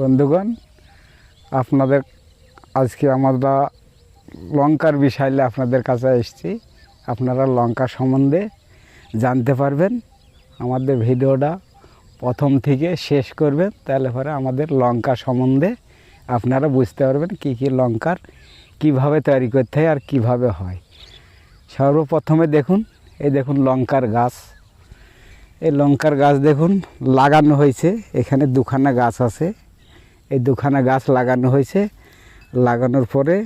বন্ধুগণ, আপনাদের আজকে আমরা লঙ্কার বিষয়ে আপনাদের কাছে এসেছি। আপনারা লঙ্কা সম্বন্ধে জানতে পারবেন। আমাদের ভিডিওটা প্রথম থেকে শেষ করবেন, তাহলে পরে আমাদের লঙ্কা সম্বন্ধে আপনারা বুঝতে পারবেন কি কি লঙ্কার কীভাবে তৈরি করতে হয় আর কীভাবে হয়। সর্বপ্রথমে দেখুন, এই দেখুন লঙ্কার গাছ। এই লঙ্কার গাছ দেখুন, লাগানো হয়েছে। এখানে দুখানা গাছ আছে। এই দুখানা গাছ লাগানো হয়েছে। লাগানোর পরে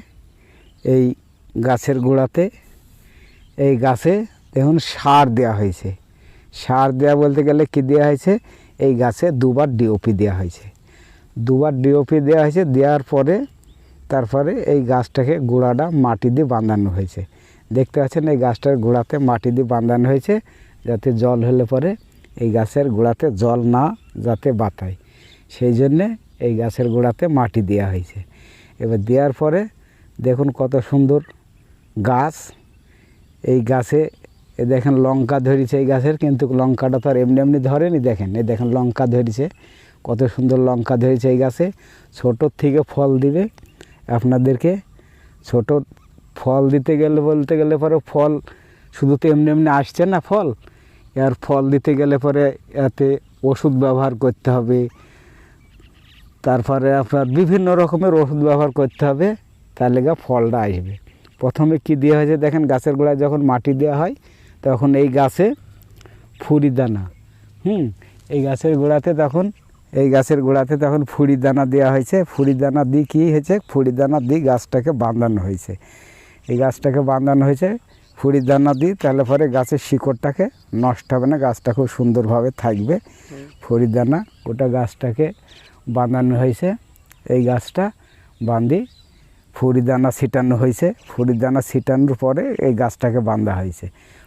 এই গাছের গোড়াতে এই গাছে দেখুন সার দেওয়া হয়েছে। সার দেওয়া বলতে গেলে কি দেওয়া হয়েছে? এই গাছে দুবার ডিওপি দেওয়া হয়েছে। দুবার ডিওপি দেওয়া হয়েছে, দেওয়ার পরে তারপরে এই গাছটাকে গোড়াটা মাটি দিয়ে বাঁধানো হয়েছে। দেখতে পাচ্ছেন এই গাছটার গোড়াতে মাটি দিয়ে বাঁধানো হয়েছে যাতে জল হলে পরে এই গাছের গোড়াতে জল না যাতে বাতায়। সেই জন্যে এই গাছের গোড়াতে মাটি দেওয়া হয়েছে। এবার দেওয়ার পরে দেখুন কত সুন্দর গাছ। এই গাছে, এ দেখেন লঙ্কা ধরেছে এই গাছের, কিন্তু লঙ্কাটা তো আর এমনি এমনি ধরেনি, দেখেন এই দেখেন লঙ্কা ধরেছে। কত সুন্দর লঙ্কা ধরেছে এই গাছে। ছোটোর থেকে ফল দিবে। আপনাদেরকে ছোট ফল দিতে গেলে বলতে গেলে পরে ফল শুধু তো এমনি এমনি আসছে না ফল। এর ফল দিতে গেলে পরে এতে ওষুধ ব্যবহার করতে হবে। তারপরে আপনার বিভিন্ন রকমের ওষুধ ব্যবহার করতে হবে তাহলে গা ফলটা আসবে। প্রথমে কি দেওয়া হয়েছে দেখেন গাছের গোড়ায় যখন মাটি দেওয়া হয় তখন এই গাছে ফুরি দানা হুম এই গাছের গোড়াতে তখন এই গাছের গোড়াতে তখন ফুড়ি দানা দেওয়া হয়েছে। ফুড়ি দানা দিয়ে কী হয়েছে? ফুড়ি দানা দিয়ে গাছটাকে বাঁধানো হয়েছে। এই গাছটাকে বাঁধানো হয়েছে ফুড়ি দানা দিই তাহলে পরে গাছের শিকড়টাকে নষ্ট হবে না গাছটা খুব সুন্দরভাবে থাকবে। ফুড়ি দানা ওটা গাছটাকে বাঁধানো হয়েছে। এই গাছটা বাঁধি ফুড়ি দানা ছিটানো হয়েছে। ফুড়ি দানা ছিটানোর পরে এই গাছটাকে বাঁধা হয়েছে।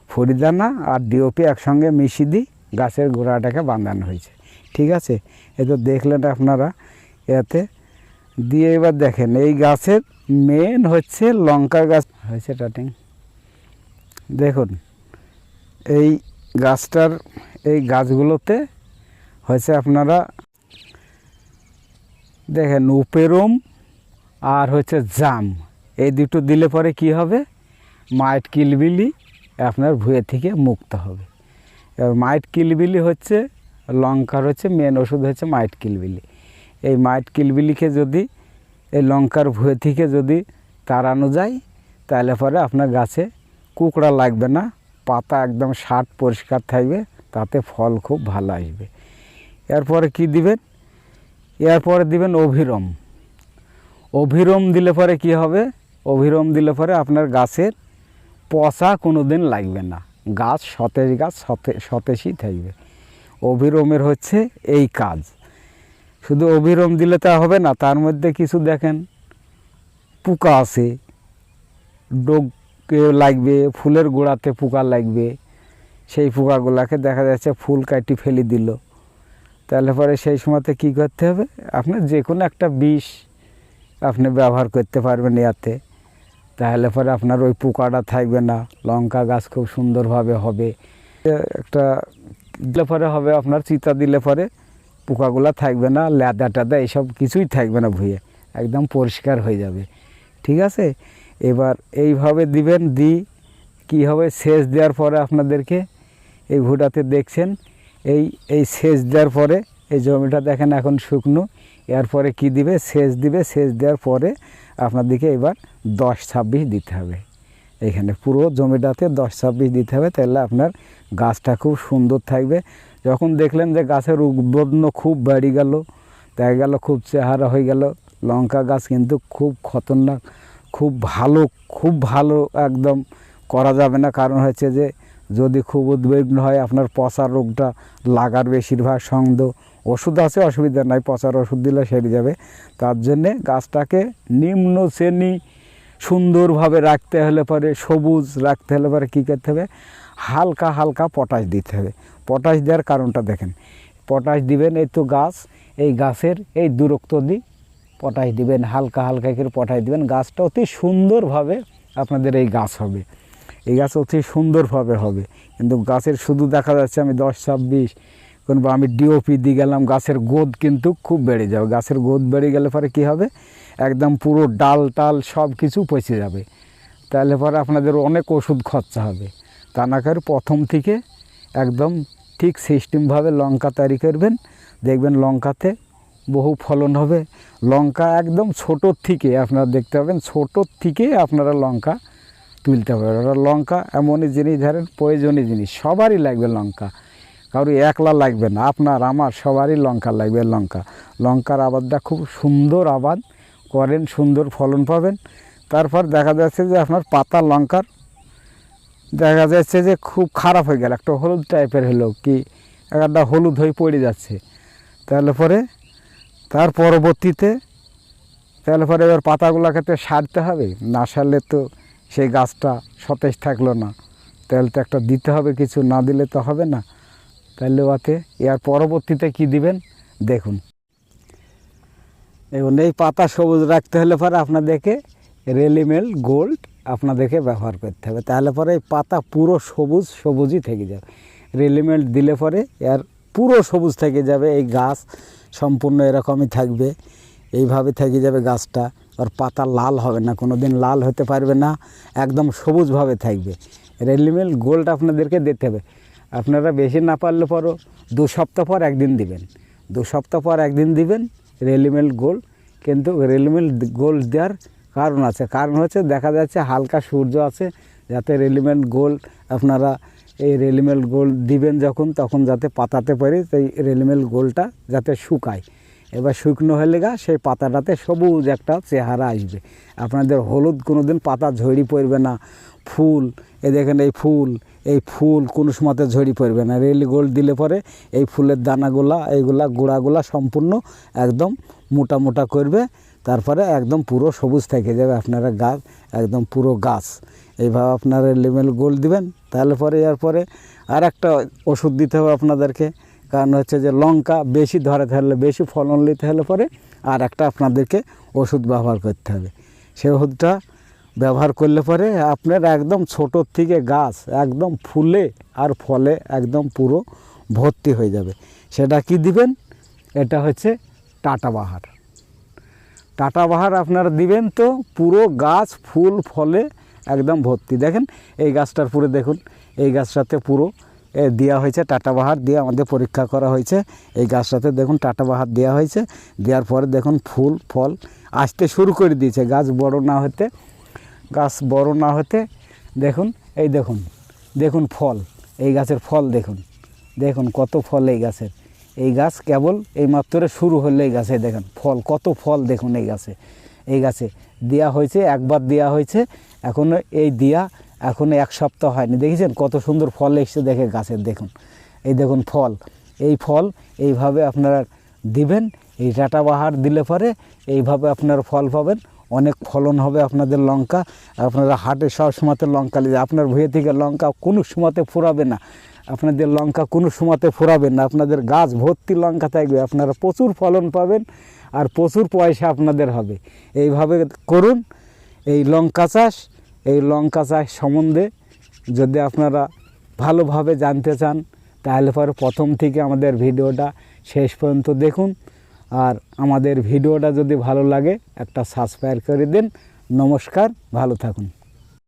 ফুড়ি দানা আর ডিওপি একসঙ্গে মিশিয়ে দিই গাছের গোড়াটাকে বাঁধানো হয়েছে। ঠিক আছে? এ তো দেখলেন আপনারা, এতে দিয়ে এবার দেখেন, এই গাছের মেন হচ্ছে লঙ্কা গাছ। হয়েছে টাটিং দেখুন, এই গাছটার, এই গাছগুলোতে হয়েছে আপনারা দেখেন, উপেরম আর হচ্ছে জাম। এই দুটো দিলে পরে কি হবে? মাইট কিলবিলি আপনার ভুয়ে থেকে মুক্ত হবে। এবার মাইট কিলবিলি হচ্ছে লঙ্কার হচ্ছে মেন ওষুধ হচ্ছে মাইট কিলবিলি। এই মাইট কিলবিলিকে যদি, এই লঙ্কার ভুয়ে থেকে যদি তাড়ানো যায়, তাহলে পরে আপনার গাছে কুকড়া লাগবে না, পাতা একদম শার্ট পরিষ্কার থাকবে, তাতে ফল খুব ভালো আসবে। এরপরে কি দিবেন? এরপরে দিবেন অভিরম। অভিরম দিলে পরে কি হবে? অভিরম দিলে পরে আপনার গাছের পচা কোনো দিন লাগবে না। গাছ সতেজ, গাছ সতে, সতেজই থাকবে। অভিরমের হচ্ছে এই কাজ। শুধু অভিরম দিলে তা হবে না, তার মধ্যে কিছু দেখেন, পোকা আছে। ডোকে লাগবে, ফুলের গোড়াতে পোকা লাগবে। সেই পোকাগুলাকে দেখা যাচ্ছে ফুল কাটি ফেলে দিল। তাহলে পরে সেই সময়তে কী করতে হবে? আপনার যে কোনো একটা বিষ আপনি ব্যবহার করতে পারবেন ইয়াতে তাহলে পরে আপনার ওই পোকাটা থাকবে না, লঙ্কা গাছ খুব সুন্দরভাবে হবে। একটা দিলে পরে হবে আপনার চিতা দিলে পরে পোকাগুলো থাকবে না লেদা টেদা এইসব কিছুই থাকবে না ভুঁয়ে একদম পরিষ্কার হয়ে যাবে। ঠিক আছে? এবার এইভাবে দিবেন দি কী হবে? সেচ দেওয়ার পরে আপনাদেরকে এই ভুটাতে দেখছেন। এই এই সেচ দেওয়ার পরে, এই জমিটা দেখেন এখন শুকনো, এরপরে কি দিবে? সেচ দিবে, সেচ দেওয়ার পরে আপনাদেরকে এবার দশ ছাব্বিশ দিতে হবে। এখানে পুরো জমিটাতে দশ ছাব্বিশ দিতে হবে, তাহলে আপনার গাছটা খুব সুন্দর থাকবে। যখন দেখলেন যে গাছের উদ্বোধন খুব বেড়ে গেল, দেখা গেল খুব চেহারা হয়ে গেল, লঙ্কা গাছ কিন্তু খুব খতরনাক, খুব ভালো খুব ভালো একদম করা যাবে না। কারণ হচ্ছে যে যদি খুব উদ্বিগ্ন হয়, আপনার পচার রোগটা লাগার বেশিরভাগ সন্দ ওষুধ আছে, অসুবিধা নাই, পচার ওষুধ দিলে সেরে যাবে। তার জন্যে গাছটাকে নিম্ন শ্রেণি সুন্দরভাবে রাখতে হলে পরে, সবুজ রাখতে হলে পরে কী করতে হবে? হালকা হালকা পটাশ দিতে হবে। পটাশ দেওয়ার কারণটা দেখেন। পটাশ দিবেন এই তো গাছ, এই গাছের এই দূরত্ব দিই পটাশ দিবেন, হালকা হালকা করে পটাশ দিবেন। গাছটা অতি সুন্দরভাবে আপনাদের এই গাছ হবে। এই গাছ অতি সুন্দরভাবে হবে। কিন্তু গাছের শুধু দেখা যাচ্ছে আমি দশ, ছাব্বিশ, কিংবা আমি ডিওপি দিয়ে গেলাম, গাছের গোদ কিন্তু খুব বেড়ে যাবে। গাছের গোদ বেড়ে গেলে পরে কী হবে? একদম পুরো ডাল টাল সব কিছু পচে যাবে। তাহলে পরে আপনাদের অনেক ওষুধ খরচা হবে। তা না করে প্রথম থেকে একদম ঠিক সিস্টেমভাবে লঙ্কা তৈরি করবেন। দেখবেন লঙ্কাতে বহু ফলন হবে। লঙ্কা একদম ছোটোর থেকে আপনারা দেখতে পাবেন ছোটোর থেকে আপনারা লঙ্কা তুলতে পারবেন আর লঙ্কা এমনই জিনিস ধরেন, প্রয়োজনীয় জিনিস, সবারই লাগবে লঙ্কা। কারও একলা লাগবে না, আপনার, আমার, সবারই লঙ্কা লাগবে লঙ্কা। লঙ্কার আবাদটা খুব সুন্দর আবাদ, করেন, সুন্দর ফলন পাবেন। তারপর দেখা যাচ্ছে যে আপনার পাতা লঙ্কার, দেখা যাচ্ছে যে খুব খারাপ হয়ে গেল, একটা হলুদ টাইপের হলো কি একটা হলুদ হয়ে পড়ে যাচ্ছে। তাহলে পরে, তার পরবর্তীতে, তাহলে পরে এবার পাতাগুলোকে তো সারতে হবে, না সারলে তো সেই গাছটা সতেজ থাকল না। তাহলে তো একটা দিতে হবে, কিছু না দিলে তো হবে না। তাহলে ওতে এর পরবর্তীতে কি দিবেন? দেখুন। দেখুন এই পাতা সবুজ রাখতে হলে পরে আপনাদেরকে রেলিমেল গোল্ড আপনাদেরকে ব্যবহার করতে হবে। তাহলে পরে এই পাতা পুরো সবুজ, সবুজই থেকে যাবে। রেলিমেল দিলে পরে এর পুরো সবুজ থেকে যাবে। এই গাছ সম্পূর্ণ এরকমই থাকবে। এইভাবে থেকে যাবে গাছটা। আর পাতা লাল হবে না কোনো দিন লাল হতে পারবে না, একদম সবুজভাবে থাকবে। রেলিমেল গোল্ড আপনাদেরকে দিতে হবে। আপনারা বেশি না পারলে পরও দু সপ্তাহ পর একদিন দিবেন। দু সপ্তাহ পর একদিন দিবেন রেলিমেল গোল্ড। কিন্তু রেলিমেল গোল্ড দেওয়ার কারণ আছে। কারণ হচ্ছে দেখা যাচ্ছে হালকা সূর্য আছে, যাতে রেলিমেল গোল্ড আপনারা এই রেলিমেল গোল্ড দিবেন যখন, তখন যাতে পাতাতে পারি সেই রেলিমেল গোল্ডটা যাতে শুকায়। এবার শুকনো হলে গা সেই পাতাটাতে সবুজ একটা চেহারা আসবে। আপনাদের হলুদ কোনো দিন পাতা ঝরি পড়বে না। ফুল, এ দেখেন এই ফুল এই ফুল কোনো সময়তে ঝরি পড়বে না। রেল গোল দিলে পরে এই ফুলের দানাগুলা, এইগুলা গোড়াগুলা সম্পূর্ণ একদম মোটা মোটা করবে। তারপরে একদম পুরো সবুজ থেকে যাবে আপনারা গাছ একদম পুরো গাছ। এইভাবে আপনারা লেমেল গোল দিবেন, তাহলে পরে এরপরে আর একটা ওষুধ দিতে হবে আপনাদেরকে। কারণ হচ্ছে যে লঙ্কা বেশি ধরে থাকলে, বেশি ফলন নিতে হলে পরে আর একটা আপনাদেরকে ওষুধ ব্যবহার করতে হবে। সেই ওষুধটা ব্যবহার করলে পরে আপনার একদম ছোটোর থেকে গাছ একদম ফুলে আর ফলে একদম পুরো ভর্তি হয়ে যাবে। সেটা কি দিবেন? এটা হচ্ছে টাটা বাহার। টাটা বাহার আপনারা দিবেন তো পুরো গাছ, ফুল, ফলে একদম ভর্তি। দেখেন এই গাছটার পুরো দেখুন, এই গাছটাতে পুরো দেওয়া হয়েছে, টাটা বাহার দিয়ে আমাদের পরীক্ষা করা হয়েছে। এই গাছটাতে দেখুন টাটা বাহার দেওয়া হয়েছে। দেওয়ার পরে দেখুন ফুল, ফল আসতে শুরু করে দিয়েছে। গাছ বড় না হতে, গাছ বড় না হতে, দেখুন, এই দেখুন দেখুন ফল, এই গাছের ফল দেখুন। দেখুন কত ফল এই গাছের। এই গাছ কেবল এই মাত্র শুরু হলে এই গাছে, দেখেন ফল, কত ফল দেখুন এই গাছে। এই গাছে দেওয়া হয়েছে, একবার দেওয়া হয়েছে এখনও এই দিয়া এখনও এক সপ্তাহ হয়নি। দেখেছেন কত সুন্দর ফল এসছে দেখে গাছের, দেখুন। এই দেখুন ফল। এই ফল এইভাবে আপনারা দিবেন, এই বাহার দিলে পরে এইভাবে আপনারা ফল পাবেন। অনেক ফলন হবে আপনাদের লঙ্কা। আপনারা হাটে সব সময়তে লঙ্কা নিয়ে আপনার ভুঁয়ে থেকে লঙ্কা কোনো সময়তে ফুরাবে না। আপনাদের লঙ্কা কোনো সময়তে ফুরাবে না। আপনাদের গাছ ভর্তি লঙ্কা থাকবে। আপনারা প্রচুর ফলন পাবেন আর প্রচুর পয়সা আপনাদের হবে। এইভাবে করুন। এই লঙ্কা চাষ এই লঙ্কা চাষ সম্বন্ধে যদি আপনারা ভালোভাবে জানতে চান, তাহলে পরে প্রথম থেকে আমাদের ভিডিওটা শেষ পর্যন্ত দেখুন। আর আমাদের ভিডিওটা যদি ভালো লাগে, একটা সাবস্ক্রাইব করে দিন। নমস্কার, ভালো থাকুন।